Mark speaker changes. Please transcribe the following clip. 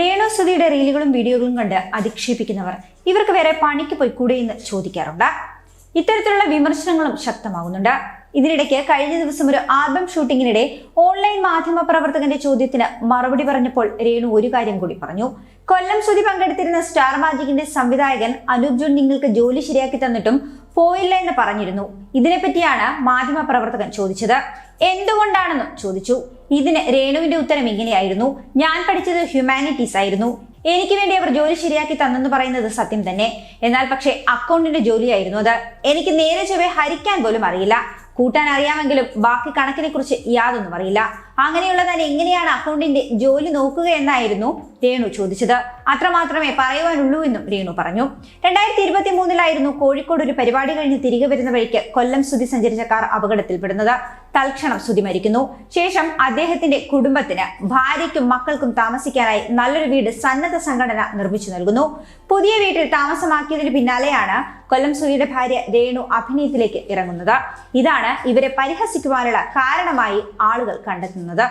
Speaker 1: രേണുസുതിയുടെ റീലുകളും വീഡിയോകളും കണ്ട് അധിക്ഷേപിക്കുന്നവർ ഇവർക്ക് വേറെ പണിക്ക് പോയിക്കൂടെ എന്ന് ചോദിക്കാറുണ്ട്. ഇത്തരത്തിലുള്ള വിമർശനങ്ങളും ശക്തമാകുന്നുണ്ട്. ഇതിനിടയ്ക്ക് കഴിഞ്ഞ ദിവസം ഒരു ആൽബം ഷൂട്ടിങ്ങിനിടെ ഓൺലൈൻ മാധ്യമ പ്രവർത്തകന്റെ ചോദ്യത്തിന് മറുപടി പറഞ്ഞപ്പോൾ രേണു ഒരു കാര്യം കൂടി പറഞ്ഞു. കൊല്ലം ശ്രുതി പങ്കെടുത്തിരുന്ന സ്റ്റാർ മാജിക്കിന്റെ സംവിധായകൻ അനൂപ് ജോൺ നിങ്ങൾക്ക് ജോലി ശരിയാക്കി തന്നിട്ടും പോയില്ല എന്ന് പറഞ്ഞിരുന്നു. ഇതിനെപ്പറ്റിയാണ് മാധ്യമ പ്രവർത്തകൻ ചോദിച്ചത്. എന്തുകൊണ്ടാണെന്നും ചോദിച്ചു. ഇതിന് രേണുവിന്റെ ഉത്തരം ഇങ്ങനെയായിരുന്നു. ഞാൻ പഠിച്ചത് ഹ്യൂമാനിറ്റീസ് ആയിരുന്നു. എനിക്ക് വേണ്ടി അവർ ജോലി ശരിയാക്കി തന്നെന്ന് പറയുന്നത് സത്യം തന്നെ. എന്നാൽ പക്ഷേ അക്കൗണ്ടിന്റെ ജോലിയായിരുന്നു അത്. എനിക്ക് നേരെ ചൊവ്വെ ഹരിക്കാൻ പോലും അറിയില്ല. കൂട്ടാൻ അറിയാമെങ്കിലും ബാക്കി കണക്കിനെ കുറിച്ച് യാതൊന്നും അറിയില്ല. അങ്ങനെയുള്ള തന്നെ എങ്ങനെയാണ് അക്കൗണ്ടിന്റെ ജോലി നോക്കുക എന്നായിരുന്നു രേണു ചോദിച്ചത്. അത്രമാത്രമേ പറയുവാനുള്ളൂ എന്നും രേണു പറഞ്ഞു. രണ്ടായിരത്തി ഇരുപത്തി മൂന്നിലായിരുന്നു കോഴിക്കോട് ഒരു പരിപാടി കഴിഞ്ഞ് തിരികെ വരുന്ന വഴിക്ക് കൊല്ലം സ്തുതി സഞ്ചരിച്ച കാർ അപകടത്തിൽപ്പെടുന്നത്. തൽക്ഷണം സുതി മരിക്കുന്നു. ശേഷം അദ്ദേഹത്തിന്റെ കുടുംബത്തിന് ഭാര്യയ്ക്കും മക്കൾക്കും താമസിക്കാനായി നല്ലൊരു വീട് സന്നദ്ധ സംഘടന നിർമ്മിച്ചു നൽകുന്നു. പുതിയ വീട്ടിൽ താമസമാക്കിയതിന് പിന്നാലെയാണ് കൊല്ലം സുധിയുടെ ഭാര്യ രേണു അഭിനയത്തിലേക്ക് ഇറങ്ങുന്നത്. ഇതാണ് ഇവരെ പരിഹസിക്കുവാനുള്ള കാരണമായി ആളുകൾ കണ്ടെത്തുന്നത്.